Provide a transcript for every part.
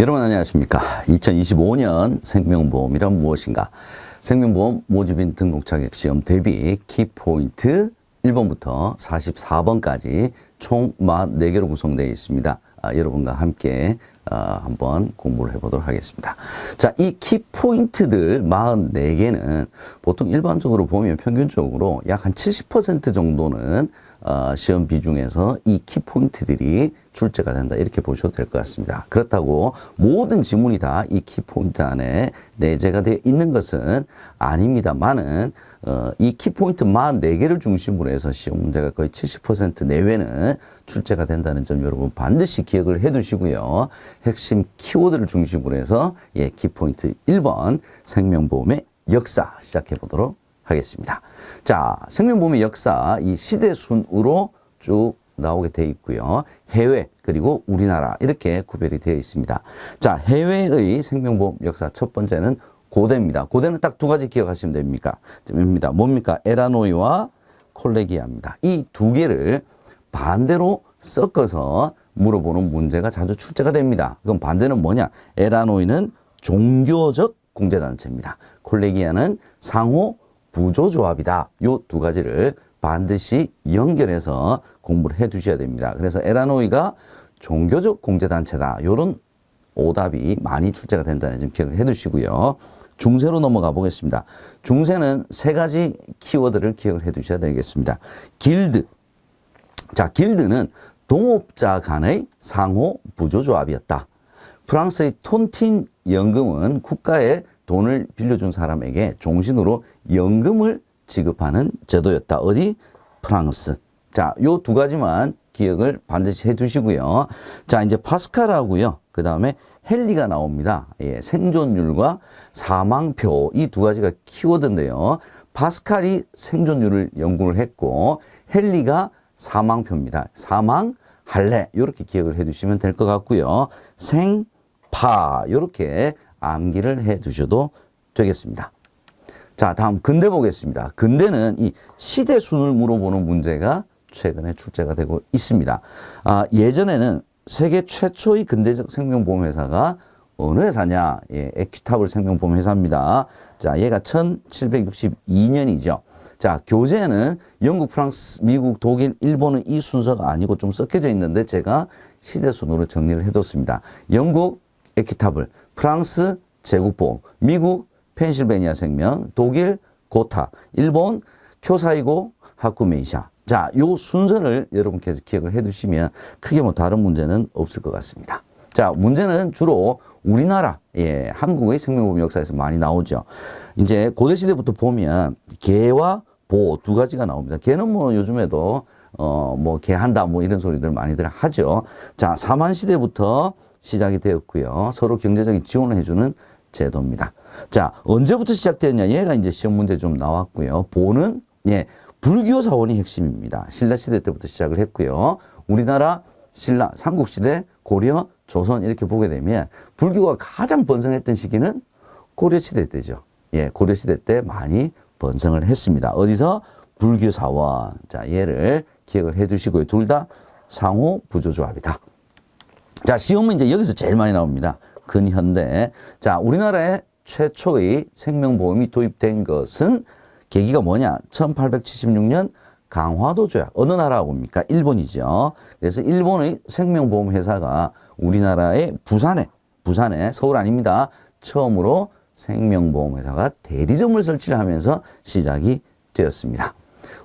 여러분 안녕하십니까. 2025년 생명보험이란 무엇인가. 생명보험 모집인 등록 자격 시험 대비 키포인트 1번부터 44번까지 총 44개로 구성되어 있습니다. 아, 여러분과 함께 아, 한번 공부를 해보도록 하겠습니다. 자, 이 키포인트들 44개는 보통 일반적으로 보면 평균적으로 약 한 70% 정도는 어, 시험 비중에서 이 키포인트들이 출제가 된다. 이렇게 보셔도 될 것 같습니다. 그렇다고 모든 지문이 다 이 키포인트 안에 내재가 되어 있는 것은 아닙니다만은 어, 이 키포인트 44개를 중심으로 해서 시험 문제가 거의 70% 내외는 출제가 된다는 점 여러분 반드시 기억을 해 두시고요. 핵심 키워드를 중심으로 해서 예, 키포인트 1번 생명보험의 역사 시작해 보도록 하겠습니다. 자, 생명보험의 역사 이 시대 순으로 쭉 나오게 돼 있고요. 해외 그리고 우리나라 이렇게 구별이 되어 있습니다. 자, 해외의 생명보험 역사 첫 번째는 고대입니다. 고대는 딱 두 가지 기억하시면 됩니까? 됩니다. 뭡니까? 에라노이와 콜레기아입니다. 이 두 개를 반대로 섞어서 물어보는 문제가 자주 출제가 됩니다. 그럼 반대는 뭐냐? 에라노이는 종교적 공제단체입니다. 콜레기아는 상호 부조조합이다. 요 두 가지를 반드시 연결해서 공부를 해 두셔야 됩니다. 그래서 에라노이가 종교적 공제단체다. 요런 오답이 많이 출제가 된다는 점 기억을 해 두시고요. 중세로 넘어가 보겠습니다. 중세는 세 가지 키워드를 기억을 해 두셔야 되겠습니다. 길드. 자, 길드는 동업자 간의 상호 부조조합이었다. 프랑스의 톤틴 연금은 국가에 돈을 빌려준 사람에게 종신으로 연금을 지급하는 제도였다. 어디? 프랑스. 자, 요 두 가지만 기억을 반드시 해 두시고요. 자, 이제 파스칼하고요. 그 다음에 헨리가 나옵니다. 예, 생존율과 사망표 이 두 가지가 키워드인데요. 파스칼이 생존율을 연구를 했고 헨리가 사망표입니다. 사망 할래 이렇게 기억을 해 두시면 될 것 같고요. 생파 이렇게 암기를 해 두셔도 되겠습니다. 자, 다음 근대 보겠습니다. 근대는 이 시대 순을 물어보는 문제가 최근에 출제가 되고 있습니다. 아, 예전에는 세계 최초의 근대적 생명보험 회사가 어느 회사냐? 예, 에큐타블 생명보험 회사입니다. 자, 얘가 1762년이죠. 자, 교재는 영국, 프랑스, 미국, 독일, 일본은 이 순서가 아니고 좀 섞여져 있는데 제가 시대 순으로 정리를 해뒀습니다. 영국, 에큐타블, 프랑스, 제국보험, 미국, 펜실베니아 생명, 독일, 고타, 일본, 쿄사이고, 하쿠메이샤. 자, 요 순서를 여러분께서 기억을 해 두시면 크게 뭐 다른 문제는 없을 것 같습니다. 자, 문제는 주로 우리나라, 예, 한국의 생명보험 역사에서 많이 나오죠. 이제 고대시대부터 보면 개와 보 두 가지가 나옵니다. 개는 뭐 요즘에도 어, 뭐 개한다 뭐 이런 소리들 많이들 하죠. 자, 사만시대부터 시작이 되었고요. 서로 경제적인 지원을 해주는 제도입니다. 자, 언제부터 시작되었냐? 얘가 이제 시험 문제 좀 나왔고요. 보는, 예, 불교 사원이 핵심입니다. 신라 시대 때부터 시작을 했고요. 우리나라 신라, 삼국시대, 고려, 조선 이렇게 보게 되면 불교가 가장 번성했던 시기는 고려 시대 때죠. 예, 고려 시대 때 많이 번성을 했습니다. 어디서? 불교 사원. 자, 얘를 기억을 해 두시고요. 둘 다 상호 부조조합이다. 자, 시험은 이제 여기서 제일 많이 나옵니다. 근현대. 자, 우리나라에 최초의 생명보험이 도입된 것은 계기가 뭐냐? 1876년 강화도 조약. 어느 나라가 옵니까? 일본이죠. 그래서 일본의 생명보험 회사가 우리나라의 부산에, 부산에, 서울 아닙니다. 처음으로 생명보험 회사가 대리점을 설치를 하면서 시작이 되었습니다.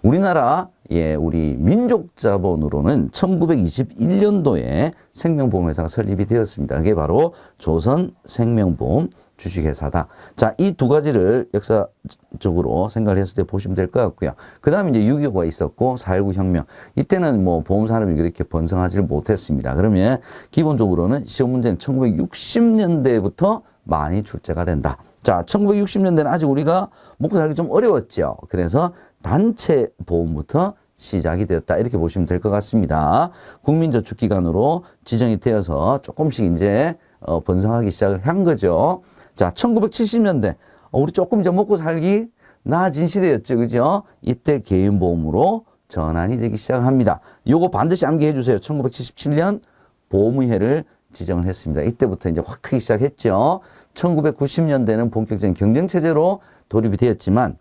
우리나라 예, 우리 민족 자본으로는 1921년도에 생명보험회사가 설립이 되었습니다. 그게 바로 조선 생명보험 주식회사다. 자, 이 두 가지를 역사적으로 생각을 했을 때 보시면 될 것 같고요. 그 다음에 이제 6.25가 있었고 4.19 혁명. 이때는 뭐 보험산업이 그렇게 번성하지를 못했습니다. 그러면 기본적으로는 시험 문제는 1960년대부터 많이 출제가 된다. 자, 1960년대는 아직 우리가 먹고 살기 좀 어려웠죠. 그래서 단체 보험부터 시작이 되었다. 이렇게 보시면 될 것 같습니다. 국민저축기관으로 지정이 되어서 조금씩 이제 어, 번성하기 시작을 한 거죠. 자, 1970년대. 어, 우리 조금 이제 먹고 살기 나아진 시대였죠. 그죠? 이때 개인보험으로 전환이 되기 시작합니다. 요거 반드시 암기해 주세요. 1977년 보험의회를 지정을 했습니다. 이때부터 이제 확 크기 시작했죠. 1990년대는 본격적인 경쟁 체제로 돌입이 되었지만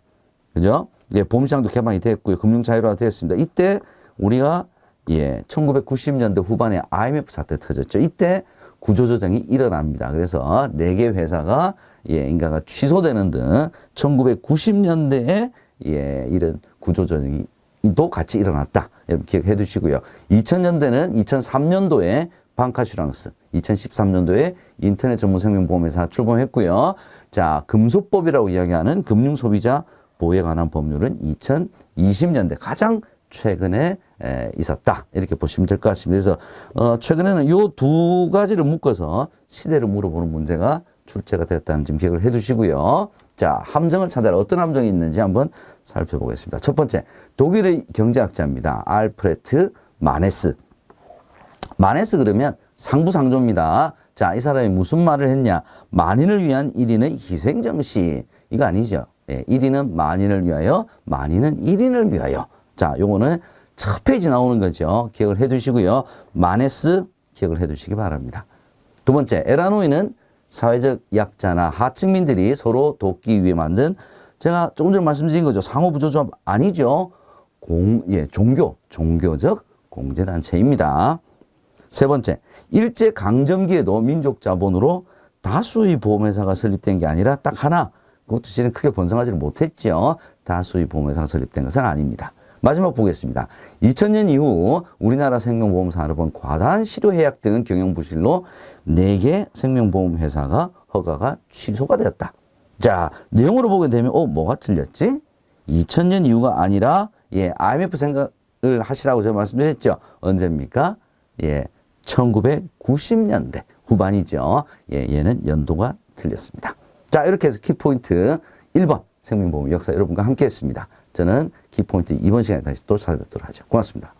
그죠? 예, 보험시장도 개방이 됐고요. 금융 자유화가 되었습니다. 이때 우리가 예, 1990년대 후반에 IMF 사태 터졌죠. 이때 구조조정이 일어납니다. 그래서 네 개 회사가 예, 인가가 취소되는 등 1990년대에 예, 이런 구조조정이 도 같이 일어났다. 여러분 기억해 두시고요. 2000년대는 2003년도에 방카슈랑스, 2013년도에 인터넷 전문 생명보험회사 출범했고요. 자, 금소법이라고 이야기하는 금융소비자 보호에 관한 법률은 2020년대 가장 최근에 에, 있었다. 이렇게 보시면 될 것 같습니다. 그래서 어, 최근에는 요두 가지를 묶어서 시대를 물어보는 문제가 출제가 되었다는 점 기억을 해 두시고요. 자, 함정을 찾아라. 어떤 함정이 있는지 한번 살펴보겠습니다. 첫 번째, 독일의 경제학자입니다. 알프레트 마네스. 마네스 그러면 상부상조입니다. 자, 이 사람이 무슨 말을 했냐? 만인을 위한 1인의 희생정신. 이거 아니죠. 예, 1인은 만인을 위하여, 만인은 1인을 위하여. 자, 요거는 첫 페이지 나오는 거죠. 기억을 해 두시고요. 마네스 기억을 해 두시기 바랍니다. 두 번째, 에라노이는 사회적 약자나 하층민들이 서로 돕기 위해 만든 제가 조금 전에 말씀드린 거죠. 상호부조조합 아니죠. 공, 예, 종교, 종교적 공제단체입니다. 세 번째, 일제 강점기에도 민족 자본으로 다수의 보험회사가 설립된 게 아니라 딱 하나, 그것도 실은 크게 번성하지를 못했죠. 다수의 보험회사가 설립된 것은 아닙니다. 마지막 보겠습니다. 2000년 이후 우리나라 생명보험 산업은 과다한 실효해약 등 경영부실로 4개 생명보험 회사가 허가가 취소가 되었다. 자, 내용으로 보게 되면, 어, 뭐가 틀렸지? 2000년 이후가 아니라, 예, IMF 생각을 하시라고 제가 말씀드렸죠. 언제입니까? 예, 1990년대 후반이죠. 예, 얘는 연도가 틀렸습니다. 자, 이렇게 해서 키포인트 1번 생명보험 역사 여러분과 함께 했습니다. 저는 키포인트 2번 시간에 다시 또 찾아뵙도록 하죠. 고맙습니다.